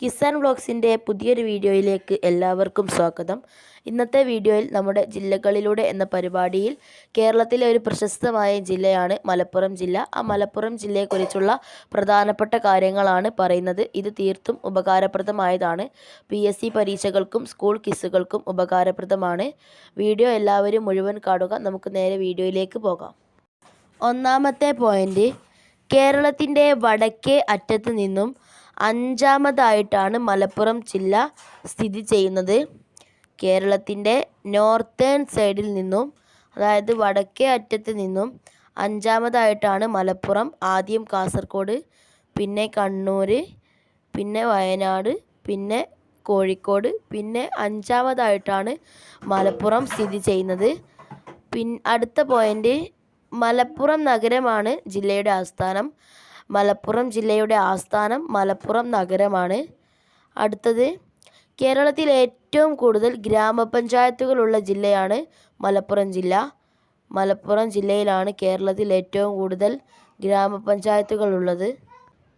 കിസാൻ വ്ളോഗ്സിന്റെ പുതിയൊരു വീഡിയോയിലേക്ക് എല്ലാവർക്കും സ്വാഗതം. ഇന്നത്തെ വീഡിയോയിൽ നമ്മുടെ ജില്ലകളിലൂടെ എന്ന പരിപാടിയിൽ കേരളത്തിലെ ഒരു പ്രശസ്തമായ ജില്ലയാണ് മലപ്പുറം ജില്ല. ആ മലപ്പുറം ജില്ലയെക്കുറിച്ചുള്ള പ്രധാനപ്പെട്ട കാര്യങ്ങളാണ് പറയുന്നത്. ഇത് തീർത്തും ഉപകാരപ്രദമായതാണ്. പി പരീക്ഷകൾക്കും സ്കൂൾ കിസ്സുകൾക്കും ഉപകാരപ്രദമാണ്. വീഡിയോ എല്ലാവരും മുഴുവൻ കാണുക. നമുക്ക് നേരെ വീഡിയോയിലേക്ക് പോകാം. ഒന്നാമത്തെ പോയിന്റ്. കേരളത്തിന്റെ വടക്കേ അറ്റത്ത് നിന്നും അഞ്ചാമതായിട്ടാണ് മലപ്പുറം ജില്ല സ്ഥിതി ചെയ്യുന്നത്. കേരളത്തിന്റെ നോർത്തേൺ സൈഡിൽ നിന്നും അതായത് വടക്കേ അറ്റത്ത് നിന്നും അഞ്ചാമതായിട്ടാണ് മലപ്പുറം ആദ്യം കാസർഗോഡ് പിന്നെ കണ്ണൂർ പിന്നെ വയനാട് പിന്നെ കോഴിക്കോട് പിന്നെ അഞ്ചാമതായിട്ടാണ് മലപ്പുറം സ്ഥിതി ചെയ്യുന്നത്. പിൻ അടുത്ത പോയിന്റ് മലപ്പുറം നഗരമാണ് ജില്ലയുടെ ആസ്ഥാനം. മലപ്പുറം ജില്ലയുടെ ആസ്ഥാനം മലപ്പുറം നഗരമാണ്. അടുത്തത് കേരളത്തിൽ ഏറ്റവും കൂടുതൽ ഗ്രാമപഞ്ചായത്തുകളുള്ള ജില്ലയാണ് മലപ്പുറം ജില്ല. മലപ്പുറം ജില്ലയിലാണ് കേരളത്തിൽ ഏറ്റവും കൂടുതൽ ഗ്രാമപഞ്ചായത്തുകളുള്ളത്.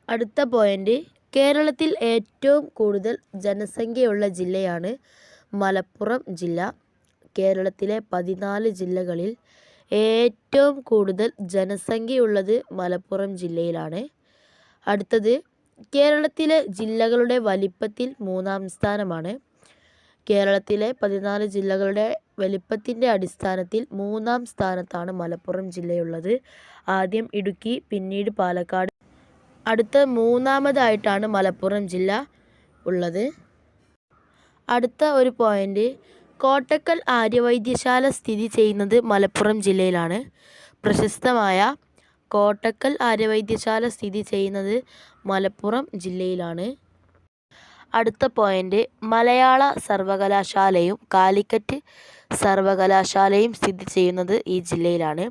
അടുത്ത പോയിന്റ് കേരളത്തിൽ ഏറ്റവും കൂടുതൽ ജനസംഖ്യയുള്ള ജില്ലയാണ് മലപ്പുറം ജില്ല. കേരളത്തിലെ പതിനാല് ജില്ലകളിൽ ഏറ്റവും കൂടുതൽ ജനസംഖ്യയുള്ളത് മലപ്പുറം ജില്ലയിലാണ്. അടുത്തത് കേരളത്തിലെ ജില്ലകളുടെ വലിപ്പത്തിൽ മൂന്നാം സ്ഥാനമാണ്. കേരളത്തിലെ പതിനാല് ജില്ലകളുടെ വലിപ്പത്തിന്റെ അടിസ്ഥാനത്തിൽ മൂന്നാം സ്ഥാനത്താണ് മലപ്പുറം ജില്ലയുള്ളത്. ആദ്യം ഇടുക്കി പിന്നീട് പാലക്കാട്. അടുത്ത മൂന്നാമതായിട്ടാണ് മലപ്പുറം ജില്ല ഉള്ളത്. അടുത്ത ഒരു പോയിന്റ് കോട്ടക്കൽ ആര്യവൈദ്യശാല സ്ഥിതി ചെയ്യുന്നത് മലപ്പുറം ജില്ലയിലാണ്. പ്രശസ്തമായ കോട്ടക്കൽ ആര്യവൈദ്യശാല സ്ഥിതി ചെയ്യുന്നത് മലപ്പുറം ജില്ലയിലാണ്. അടുത്ത പോയിന്റ് മലയാള സർവകലാശാലയും കാലിക്കറ്റ് സർവകലാശാലയും സ്ഥിതി ചെയ്യുന്നത് ഈ ജില്ലയിലാണ്.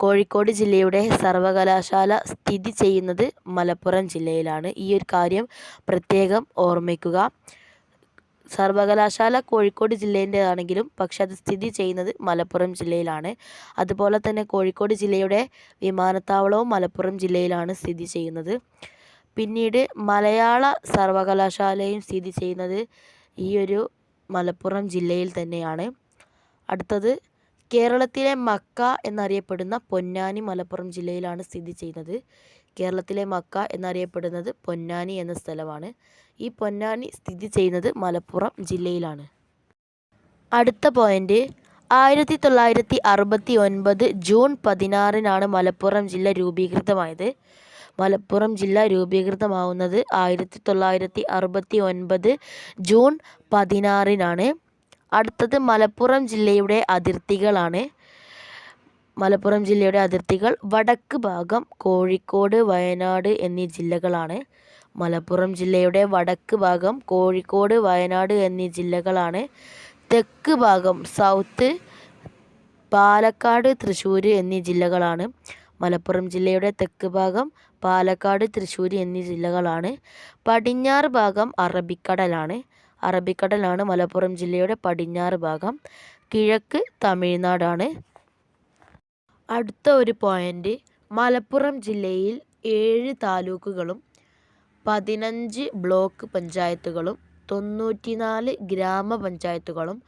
കോഴിക്കോട് ജില്ലയുടെ സർവകലാശാല സ്ഥിതി ചെയ്യുന്നത് മലപ്പുറം ജില്ലയിലാണ്. ഈ ഒരു കാര്യം പ്രത്യേകം ഓർമ്മിക്കുക. സർവകലാശാല കോഴിക്കോട് ജില്ലേന്റേതാണെങ്കിലും പക്ഷെ അത് സ്ഥിതി ചെയ്യുന്നത് മലപ്പുറം ജില്ലയിലാണ്. അതുപോലെ തന്നെ കോഴിക്കോട് ജില്ലയുടെ വിമാനത്താവളവും മലപ്പുറം ജില്ലയിലാണ് സ്ഥിതി ചെയ്യുന്നത്. പിന്നീട് മലയാള സർവകലാശാലയും സ്ഥിതി ചെയ്യുന്നത് ഈ ഒരു മലപ്പുറം ജില്ലയിൽ തന്നെയാണ്. അടുത്തത് കേരളത്തിലെ മക്ക എന്നറിയപ്പെടുന്ന പൊന്നാനി മലപ്പുറം ജില്ലയിലാണ് സ്ഥിതി ചെയ്യുന്നത്. കേരളത്തിലെ മക്ക എന്നറിയപ്പെടുന്നത് പൊന്നാനി എന്ന സ്ഥലമാണ്. ഈ പൊന്നാനി സ്ഥിതി ചെയ്യുന്നത് മലപ്പുറം ജില്ലയിലാണ്. അടുത്ത പോയിന്റ്. ആയിരത്തി തൊള്ളായിരത്തി അറുപത്തി ഒൻപത് ജൂൺ പതിനാറിനാണ് മലപ്പുറം ജില്ല രൂപീകൃതമായത്. മലപ്പുറം ജില്ല രൂപീകൃതമാവുന്നത് ആയിരത്തി തൊള്ളായിരത്തി അറുപത്തി ഒൻപത് ജൂൺ പതിനാറിനാണ്. അടുത്തത് മലപ്പുറം ജില്ലയുടെ അതിർത്തികളാണ്. മലപ്പുറം ജില്ലയുടെ അതിർത്തികൾ വടക്ക് ഭാഗം കോഴിക്കോട് വയനാട് എന്നീ ജില്ലകളാണ്. മലപ്പുറം ജില്ലയുടെ വടക്ക് ഭാഗം കോഴിക്കോട് വയനാട് എന്നീ ജില്ലകളാണ്. തെക്ക് ഭാഗം സൗത്ത് പാലക്കാട് തൃശ്ശൂർ എന്നീ ജില്ലകളാണ്. മലപ്പുറം ജില്ലയുടെ തെക്ക് ഭാഗം പാലക്കാട് തൃശ്ശൂർ എന്നീ ജില്ലകളാണ്. പടിഞ്ഞാറ് ഭാഗം അറബിക്കടലാണ്. അറബിക്കടലാണ് മലപ്പുറം ജില്ലയുടെ പടിഞ്ഞാറ് ഭാഗം. കിഴക്ക് തമിഴ്നാടാണ്. അടുത്ത ഒരു പോയിന്റ് മലപ്പുറം ജില്ലയിൽ ഏഴ് താലൂക്കുകളും പതിനഞ്ച് ബ്ലോക്ക് പഞ്ചായത്തുകളും തൊണ്ണൂറ്റിനാല് ഗ്രാമപഞ്ചായത്തുകളും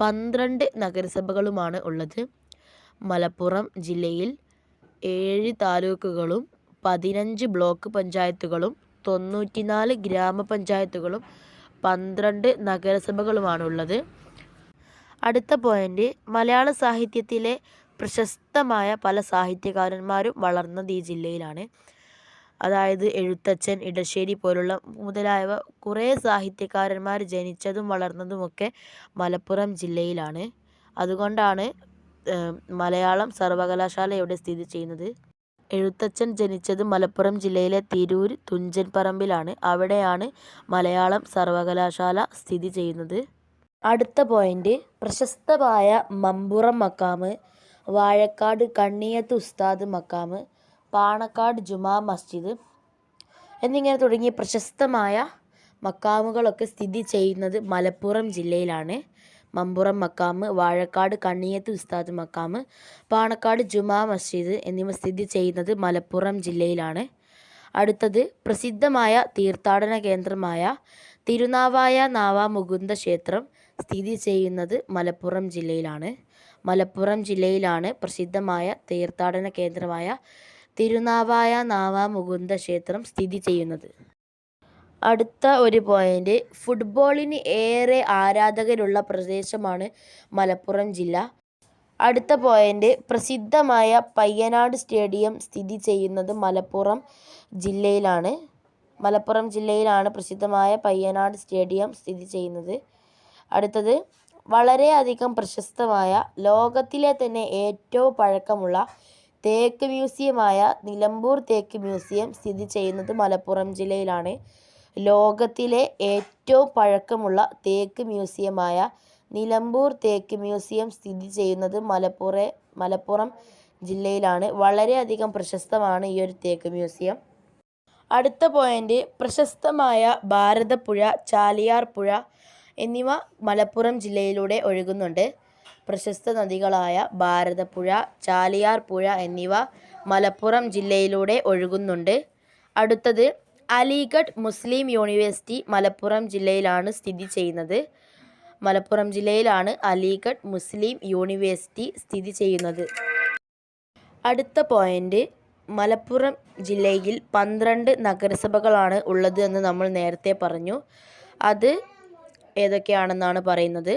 പന്ത്രണ്ട് നഗരസഭകളുമാണ് ഉള്ളത്. മലപ്പുറം ജില്ലയിൽ ഏഴ് താലൂക്കുകളും പതിനഞ്ച് ബ്ലോക്ക് പഞ്ചായത്തുകളും തൊണ്ണൂറ്റിനാല് ഗ്രാമപഞ്ചായത്തുകളും പന്ത്രണ്ട് നഗരസഭകളുമാണുള്ളത് അടുത്ത പോയിന്റ് മലയാള സാഹിത്യത്തിലെ പ്രശസ്തമായ പല സാഹിത്യകാരന്മാരും വളർന്നത് ഈ ജില്ലയിലാണ്. അതായത് എഴുത്തച്ഛൻ ഇടശ്ശേരി പോലുള്ള മുതലായവ കുറേ സാഹിത്യകാരന്മാർ ജനിച്ചതും വളർന്നതുമൊക്കെ മലപ്പുറം ജില്ലയിലാണ്. അതുകൊണ്ടാണ് മലയാളം സർവകലാശാല ഇവിടെ സ്ഥിതി ചെയ്യുന്നത്. എഴുത്തച്ഛൻ ജനിച്ചത് മലപ്പുറം ജില്ലയിലെ തിരൂർ തുഞ്ചൻ പറമ്പിലാണ് അവിടെയാണ് മലയാളം സർവകലാശാല സ്ഥിതി ചെയ്യുന്നത്. അടുത്ത പോയിന്റ് പ്രശസ്തമായ മമ്പുറം മക്കാമ് വാഴക്കാട് കണ്ണിയത്ത് ഉസ്താദ് മക്കാമ് പാണക്കാട് ജുമാ മസ്ജിദ് എന്നിങ്ങനെ തുടങ്ങിയ പ്രശസ്തമായ മക്കാമുകളൊക്കെ സ്ഥിതി ചെയ്യുന്നത് മലപ്പുറം ജില്ലയിലാണ്. മമ്പുറം മക്കാമ് വാഴക്കാട് കണ്ണിയത്ത് ഉസ്താദ് മക്കാമ് പാണക്കാട് ജുമാ മസ്ജിദ് എന്നിവ സ്ഥിതി ചെയ്യുന്നത് മലപ്പുറം ജില്ലയിലാണ്. അടുത്തത് പ്രസിദ്ധമായ തീർത്ഥാടന കേന്ദ്രമായ തിരുനാവായ നാവാമുകുന്ദ ക്ഷേത്രം സ്ഥിതി ചെയ്യുന്നത് മലപ്പുറം ജില്ലയിലാണ്. മലപ്പുറം ജില്ലയിലാണ് പ്രസിദ്ധമായ തീർത്ഥാടന കേന്ദ്രമായ തിരുനാവായ നാവാമുകുന്ദ ക്ഷേത്രം സ്ഥിതി ചെയ്യുന്നത്. അടുത്ത ഒരു പോയിന്റ് ഫുട്ബോളിന് ഏറെ ആരാധകരുള്ള പ്രദേശമാണ് മലപ്പുറം ജില്ല. അടുത്ത പോയിന്റ് പ്രസിദ്ധമായ പയ്യനാട് സ്റ്റേഡിയം സ്ഥിതി ചെയ്യുന്നത് മലപ്പുറം ജില്ലയിലാണ്. മലപ്പുറം ജില്ലയിലാണ് പ്രസിദ്ധമായ പയ്യനാട് സ്റ്റേഡിയം സ്ഥിതി ചെയ്യുന്നത്. അടുത്തത് വളരെയധികം പ്രശസ്തമായ ലോകത്തിലെ തന്നെ ഏറ്റവും പഴക്കമുള്ള തേക്ക് മ്യൂസിയമായ നിലമ്പൂർ തേക്ക് മ്യൂസിയം സ്ഥിതി ചെയ്യുന്നത് മലപ്പുറം ജില്ലയിലാണ്. ലോകത്തിലെ ഏറ്റവും പഴക്കമുള്ള തേക്ക് മ്യൂസിയമായ നിലമ്പൂർ തേക്ക് മ്യൂസിയം സ്ഥിതി ചെയ്യുന്നത് മലപ്പുറ മലപ്പുറം ജില്ലയിലാണ്. വളരെയധികം പ്രശസ്തമാണ് ഈ ഒരു തേക്ക് മ്യൂസിയം. അടുത്ത പോയിന്റ് പ്രശസ്തമായ ഭാരതപ്പുഴ ചാലിയാർ പുഴ എന്നിവ മലപ്പുറം ജില്ലയിലൂടെ ഒഴുകുന്നുണ്ട്. പ്രശസ്ത നദികളായ ഭാരതപ്പുഴ ചാലിയാർ പുഴ എന്നിവ മലപ്പുറം ജില്ലയിലൂടെ ഒഴുകുന്നുണ്ട്. അടുത്തത് അലിഗഡ് മുസ്ലിം യൂണിവേഴ്സിറ്റി മലപ്പുറം ജില്ലയിലാണ് സ്ഥിതി ചെയ്യുന്നത്. മലപ്പുറം ജില്ലയിലാണ് അലിഗഡ് മുസ്ലിം യൂണിവേഴ്സിറ്റി സ്ഥിതി ചെയ്യുന്നത്. അടുത്ത പോയിന്റ് മലപ്പുറം ജില്ലയിൽ പന്ത്രണ്ട് നഗരസഭകളാണ് ഉള്ളത് എന്ന് നമ്മൾ നേരത്തെ പറഞ്ഞു. അത് ഏതൊക്കെയാണെന്നാണ് പറയുന്നത്?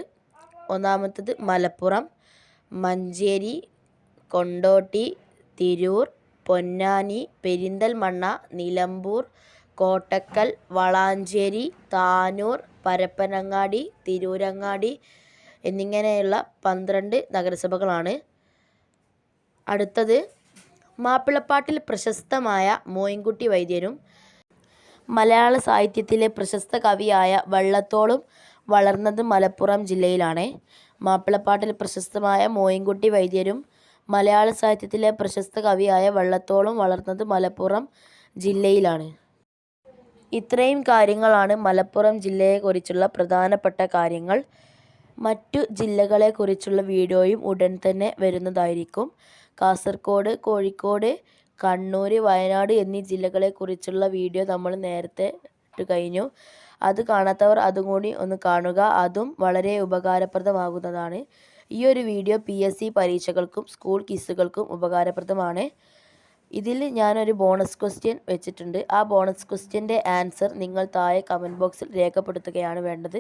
ഒന്നാമത്തത് മലപ്പുറം മഞ്ചേരി കൊണ്ടോട്ടി തിരൂർ പൊന്നാനി പെരിന്തൽമണ്ണ നിലമ്പൂർ കോട്ടക്കൽ വളാഞ്ചേരി താനൂർ പരപ്പനങ്ങാടി തിരൂരങ്ങാടി എന്നിങ്ങനെയുള്ള പന്ത്രണ്ട് നഗരസഭകളാണ്. അടുത്തത് മാപ്പിളപ്പാട്ടിൽ പ്രശസ്തമായ മോയിൻകുട്ടി വൈദ്യരും മലയാള സാഹിത്യത്തിലെ പ്രശസ്ത കവിയായ വള്ളത്തോളും വളർന്നത് മലപ്പുറം ജില്ലയിലാണ്. മാപ്പിളപ്പാട്ടിൽ പ്രശസ്തമായ മോയിൻകുട്ടി വൈദ്യരും മലയാള സാഹിത്യത്തിലെ പ്രശസ്ത കവിയായ വള്ളത്തോളും വളർന്നത് മലപ്പുറം ജില്ലയിലാണ്. ഇത്രയും കാര്യങ്ങളാണ് മലപ്പുറം ജില്ലയെക്കുറിച്ചുള്ള പ്രധാനപ്പെട്ട കാര്യങ്ങൾ. മറ്റു ജില്ലകളെക്കുറിച്ചുള്ള വീഡിയോയും ഉടൻ തന്നെ വരുന്നതായിരിക്കും. കാസർഗോഡ് കോഴിക്കോട് കണ്ണൂർ വയനാട് എന്നീ ജില്ലകളെക്കുറിച്ചുള്ള വീഡിയോ നമ്മൾ നേരത്തെ ഇട്ട് കഴിഞ്ഞു. അത് കാണാത്തവർ അതും കൂടി ഒന്ന് കാണുക. അതും വളരെ ഉപകാരപ്രദമാകുന്നതാണ്. ഈ ഒരു വീഡിയോ പി എസ് സി പരീക്ഷകൾക്കും സ്കൂൾ കിസ്സുകൾക്കും ഉപകാരപ്രദമാണ്. ഇതിൽ ഞാനൊരു ബോണസ് ക്വസ്റ്റ്യൻ വെച്ചിട്ടുണ്ട്. ആ ബോണസ് ക്വസ്റ്റ്യന്റെ ആൻസർ നിങ്ങൾ താഴെ കമന്റ് ബോക്സിൽ രേഖപ്പെടുത്തുകയാണ് വേണ്ടത്.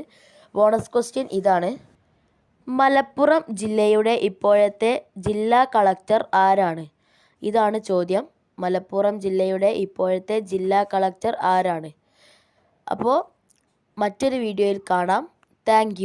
ബോണസ് ക്വസ്റ്റ്യൻ ഇതാണ്. മലപ്പുറം ജില്ലയുടെ ഇപ്പോഴത്തെ ജില്ലാ കളക്ടർ ആരാണ്? ഇതാണ് ചോദ്യം. മലപ്പുറം ജില്ലയുടെ ഇപ്പോഴത്തെ ജില്ലാ കളക്ടർ ആരാണ്? അപ്പോൾ മറ്റൊരു വീഡിയോയിൽ കാണാം. താങ്ക്